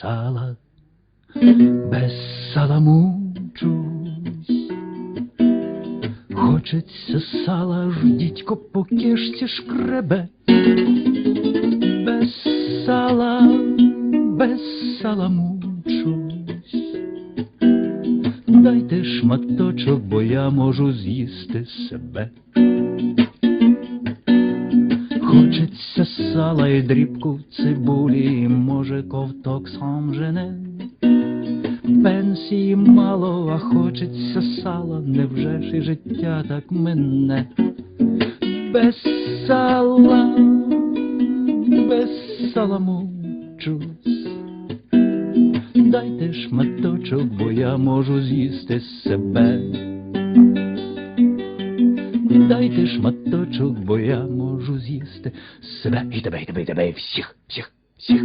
сала, без сала мучусь. Хочеться сала, ж дідько по кишці шкребе, без сала, без сала мучусь. Дайте шматочок, бо я можу з'їсти себе. Хочеться сала і дрібку цибулі, може, ковток сам жене. Пенсії мало, а хочеться сала, невже ж і життя так мине? Без сала, без сала мучусь. Дайте шматочок, бо я можу з'їсти себе. Дайте шматочок, бо я можу з'їсти себе. І тебе, і тебе, і тебе, і всіх, всіх, всіх.